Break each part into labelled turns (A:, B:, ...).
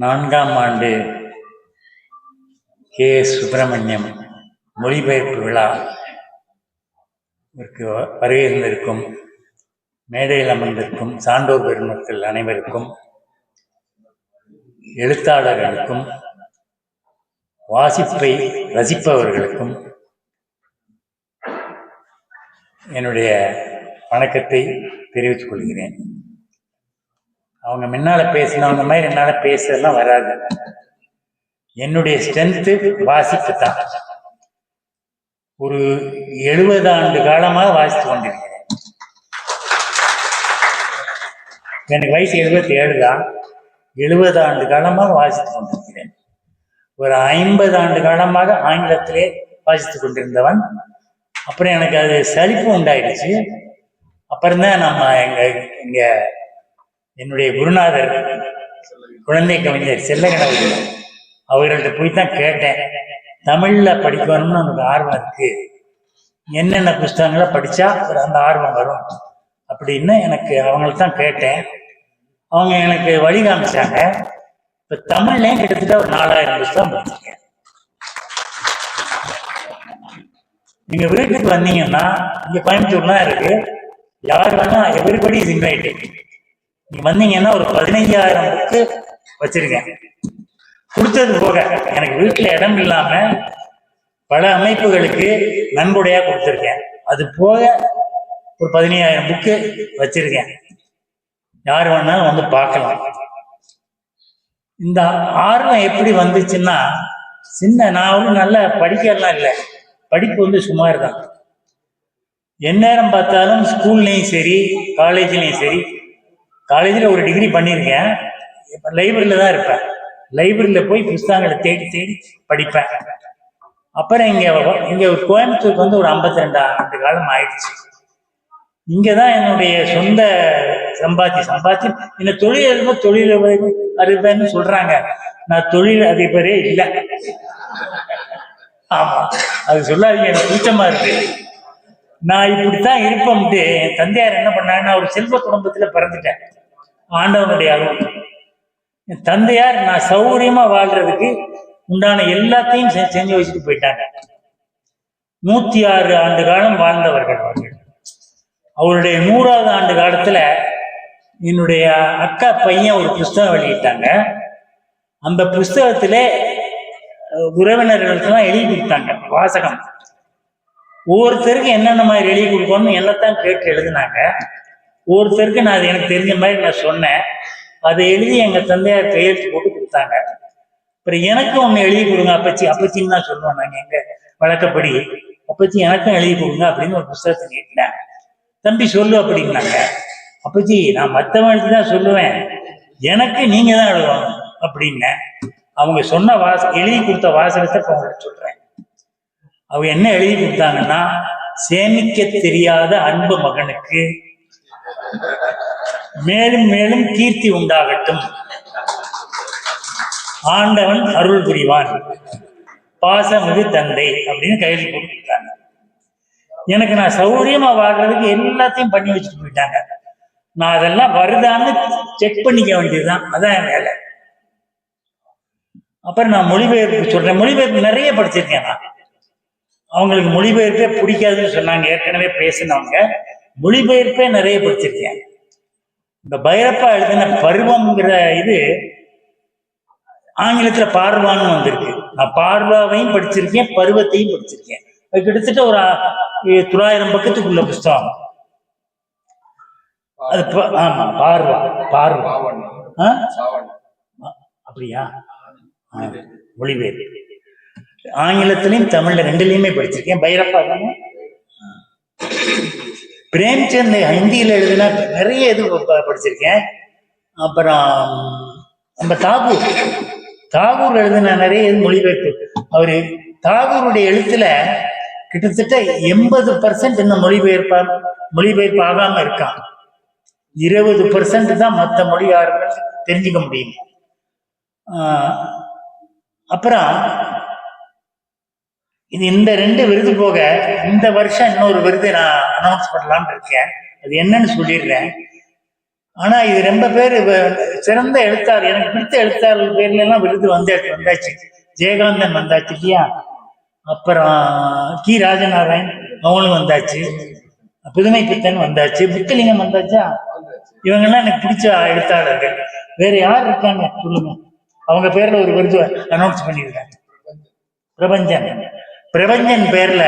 A: நான்காம் ஆண்டு கே. சுப்பிரமணியம் மொழிபெயர்ப்பு விழா இதற்கு வருகை இருந்திருக்கும் மேடையில் அமர்ந்திருக்கும் சான்றோர் பெருமக்கள் அனைவருக்கும் எழுத்தாளர்களுக்கும் வாசிப்பை ரசிப்பவர்களுக்கும் என்னுடைய வணக்கத்தை தெரிவித்துக் கொள்கிறேன். அவங்க முன்னால பேசினவங்க மாதிரி என்னால் பேசலாம் வராது. என்னுடைய ஸ்ட்ரென்த்து வாசிப்பு தான் ஒரு எழுபது ஆண்டு காலமாக வாசித்து கொண்டிருக்கிறேன். எனக்கு வயசு எழுபத்தி ஏழு தான். எழுபது ஆண்டு காலமாக வாசித்து கொண்டிருக்கிறேன். ஒரு ஐம்பது ஆண்டு காலமாக ஆங்கிலத்திலே வாசித்து கொண்டிருந்தவன். அப்புறம் எனக்கு அது சலிப்பு உண்டாயிடுச்சு. அப்புறம்தான் நம்ம எங்க இங்க என்னுடைய குருநாதர் குழந்தை கவிஞர் செல்லகணவர் அவர்கள்ட்ட போய் தான் கேட்டேன். தமிழ்ல படிக்கணும்னு எனக்கு ஆர்வம் இருக்கு. என்னென்ன புஸ்தகங்களை படிச்சா ஒரு அந்த ஆர்வம் வரும்? அப்படின்னு எனக்கு அவங்கள்ட்ட தான் கேட்டேன். அவங்க எனக்கு வழி காமிச்சாங்க. இப்போ தமிழ்லயும் கிட்டத்தட்ட ஒரு நாலாயிரம் புஸ்தகம் படிச்சிருக்கேன். நீங்க வீட்டுக்கு வந்தீங்கன்னா இங்க கோயம்புத்தூர்லாம் இருக்கு. யார் வேணா எவ்ரிபடி இஸ் இன்வைட்டட் நீங்க வந்தீங்கன்னா ஒரு பதினைஞ்சாயிரம் புக்கு வச்சிருக்கேன். கொடுத்தது போக எனக்கு வீட்டில் இடம் இல்லாம பல அமைப்புகளுக்கு நன்கொடையா கொடுத்துருக்கேன். அது போக ஒரு பதினையாயிரம் புக்கு வச்சிருக்கேன். யார் வேணாலும் வந்து பார்க்கலாம். இந்த ஆர்வம் எப்படி வந்துச்சுன்னா சின்ன நான் வந்து நல்லா படிக்கலாம் இல்லை. படிப்பு வந்து சுமார் தான் எந்நேரம் பார்த்தாலும் ஸ்கூல்லையும் சரி காலேஜ்லையும் சரி காலேஜில் ஒரு டிகிரி பண்ணியிருக்கேன். இப்போ லைப்ரரியில் தான் இருப்பேன். லைப்ரரியில் போய் புஸ்தகங்களை தேடி தேடி படிப்பேன். அப்புறம் இங்கே இங்கே கோயம்புத்தூருக்கு வந்து ஒரு ஐம்பத்தி ரெண்டு ஆண்டு காலம் ஆயிடுச்சு. இங்கே தான் என்னுடைய சொந்த சம்பாத்தி சம்பாத்தி என்ன தொழில் அதிபர் தொழில் அதிபர்னு சொல்கிறாங்க நான் தொழில் அதிபரே இல்லை. ஆமாம் அது சொல்லாதீங்க எனக்கு கூச்சமாக இருக்கு. நான் இப்படித்தான் இருப்போம்ட்டு என் தந்தையார் என்ன பண்ணாங்கன்னா ஒரு செல்வ குடும்பத்தில் பிறந்துட்டேன். ஆண்டவனுடைய அருள். என் தந்தையார் நான் சௌகரியமா வாழ்றதுக்கு உண்டான எல்லாத்தையும் செஞ்சு வச்சுட்டு போயிட்டாங்க. நூத்தி ஆறு ஆண்டு காலம் வாழ்ந்தவர்கள் அவர்கள். அவருடைய நூறாவது ஆண்டு காலத்துல என்னுடைய அக்கா பையன் ஒரு புஸ்தகம் வெளியிட்டாங்க. அந்த புஸ்தகத்துல அஹ், உறவினர்களுக்கெல்லாம் எழுதி கொடுத்தாங்க வாசகம். ஒவ்வொருத்தருக்கும் என்னென்ன மாதிரி எழுதி கொடுக்கணும்னு என்னத்தான் கேட்டு எழுதினாங்க. ஒருத்தருக்கு நான் அது எனக்கு தெரிஞ்ச மாதிரி நான் சொன்னேன். அதை எழுதி எங்கள் தந்தையார் கையெழுத்து போட்டு கொடுத்தாங்க. அப்புறம் எனக்கும் ஒன்று எழுதி கொடுங்க அப்பச்சி அப்பச்சின்னு தான் சொல்லுவோம் நாங்கள் எங்கள் வழக்கப்படி. அப்பச்சி எனக்கும் எழுதி கொடுங்க அப்படின்னு ஒரு புஸ்தகத்தை கேட்டேன் தம்பி சொல்லு அப்படின்னாங்க. அப்பச்சி நான் மற்றவனுக்கு தான் சொல்லுவேன். எனக்கு நீங்க தான் எழுதணும் அப்படின்னேன் அவங்க சொன்ன வாச எழுதி கொடுத்த வாசகத்தை இப்ப சொல்கிறேன் சொல்றேன். அவங்க என்ன எழுதி கொடுத்தாங்கன்னா சேமிக்க தெரியாத அன்பு மகனுக்கு மேலும் மேலும் கீர்த்தி உண்டாகட்டும். ஆண்டவன் அருள் புரிவான். பாசமிகு தந்தை அப்படின்னு கையில் கொடுத்துட்டாங்க. எனக்கு நான் சௌகரியமா வாழ்றதுக்கு எல்லாத்தையும் பண்ணி வச்சுட்டு போயிட்டாங்க. நான் அதெல்லாம் வருதான்னு செக் பண்ணிக்க வேண்டியதுதான். அதான் என் வேலை. அப்புறம் நான் மொழிபெயர்ப்பு சொல்றேன். மொழிபெயர்ப்பு நிறைய படிச்சிருக்கேன் நான். அவங்களுக்கு மொழிபெயர்ப்பே பிடிக்காதுன்னு சொன்னாங்க. ஏற்கனவே பேசினவங்க. மொழிபெயர்ப்பே நிறைய படிச்சிருக்கேன். இந்த பைரப்பா எழுதின பருவம்ங்கிற இது ஆங்கிலத்துல பார்வான்னு வந்திருக்கு. நான் பார்வாவையும் படிச்சிருக்கேன் பருவத்தையும் படிச்சிருக்கேன். அது கிட்டத்தட்ட ஒரு தொள்ளாயிரம் பக்கத்துக்குள்ள புஸ்தகம். அது ஆமா பார்வா பார்வா. அப்படியா? ஆ, மொழிபெயர்ப்பு. ஆங்கிலத்திலையும் தமிழ்ல ரெண்டுலயுமே படிச்சிருக்கேன். பைரப்பா தானே? பிரேம்சந்த் ஹிந்தியில் எழுதின நிறைய இது படிச்சிருக்கேன். அப்புறம் நம்ம தாகூர். தாகூர் எழுதுன நிறைய இது மொழிபெயர்ப்பு. அவரு தாகூருடைய எழுத்துல கிட்டத்தட்ட எண்பது பர்சன்ட் இந்த மொழிபெயர்ப்பா மொழிபெயர்ப்பு ஆகாம இருக்கான். இருபது பர்சன்ட் தான் மற்ற மொழியாளர்கள் தெரிஞ்சுக்க முடியும். அப்புறம் இது இந்த ரெண்டு விருது போக இந்த வருஷம் இன்னொரு விருது நான் அனௌன்ஸ் பண்ணலான்னு இருக்கேன். அது என்னன்னு சொல்லிடுறேன். ஆனா இது ரொம்ப பேர் சிறந்த எழுத்தாளர் எனக்கு பிடித்த எழுத்தாளர்கள் பேர்ல எல்லாம் விருது வந்தாச்சு வந்தாச்சு. ஜெயகாந்தன் வந்தாச்சு இல்லையா? அப்புறம் கி. ராஜநாராயண் அவங்களும் வந்தாச்சு. புதுமை பித்தன் வந்தாச்சு. புத்தலிங்கம் வந்தாச்சா? இவங்கெல்லாம் எனக்கு பிடிச்ச எழுத்தாளர்கள். வேற யார் இருக்காங்க? சொல்லுங்க. அவங்க பேர்ல ஒரு விருது அனௌன்ஸ் பண்ணியிருக்காங்க. பிரபஞ்சன். பிரபஞ்சன் பேர்ல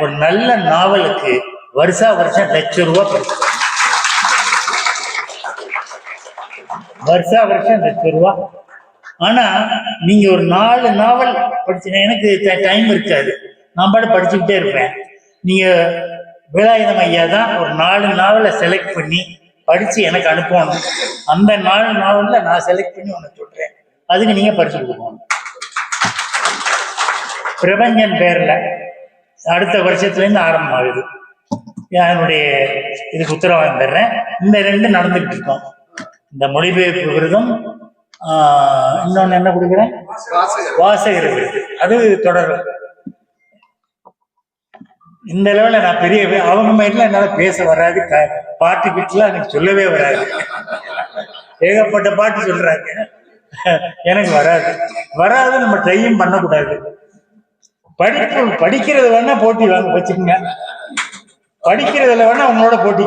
A: ஒரு நல்ல நாவலுக்கு வருஷா வருஷம் லட்சம் ரூபா பரிசு வருஷா வருஷம் லட்சம் ரூபா. ஆனா நீங்க ஒரு நாலு நாவல் படிச்சீங்க எனக்கு டைம் இருக்காது. நான் பாட படிச்சுக்கிட்டே இருப்பேன். நீங்க வேலாயுதம் ஐயா தான் ஒரு நாலு நாவலை செலக்ட் பண்ணி படிச்சு எனக்கு அனுப்பணும். அந்த நாலு நாவலில் நான் செலக்ட் பண்ணி உனக்கு சொல்றேன். அதுக்கு நீங்க படிச்சு கொடுக்கணும். பிரபஞ்சன் பேர்ல அடுத்த வருஷத்துல இருந்து ஆரம்பம் ஆகுது என்னுடைய இதுக்கு உத்தரவாதம் தர்றேன். இந்த ரெண்டு நடந்துகிட்டு இருக்கோம். இந்த மொழிபெயர்ப்பு விருதும் ஆஹ், இன்னொன்னு என்ன கொடுக்குறேன்? வாசகர். விருது. அது தொடரும் இந்த அளவுல நான் பெரிய அவங்க மாதிரிலாம் என்னால பேச வராது. பாட்டு கிட்டலாம் எனக்கு சொல்லவே வராது. ஏகப்பட்ட பாட்டு சொல்றாங்க. எனக்கு வராது. வராது நம்ம ட்ரையும் பண்ணக்கூடாது. படிப்பு படிக்கிறது வேணா போட்டி வாங்க வச்சுக்கோங்க. படிக்கிறதுல வேணா உங்களோட
B: போட்டி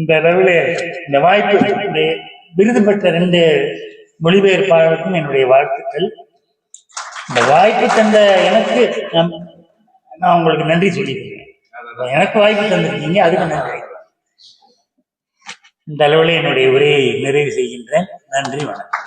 A: இந்த அளவில் இந்த வாய்ப்பு விருது பெற்ற ரெண்டு மொழிபெயர்ப்பாளருக்கும் என்னுடைய வாழ்த்துக்கள். இந்த வாய்ப்பு தந்த எனக்கு நான் நான் உங்களுக்கு நன்றி சொல்லிக்கிறேன். எனக்கு வாய்ப்பு தந்திருக்கீங்க அதுக்கு நன்றி. இந்த அளவில் என்னுடைய உரையை நிறைவு செய்கின்றேன். நன்றி வணக்கம்.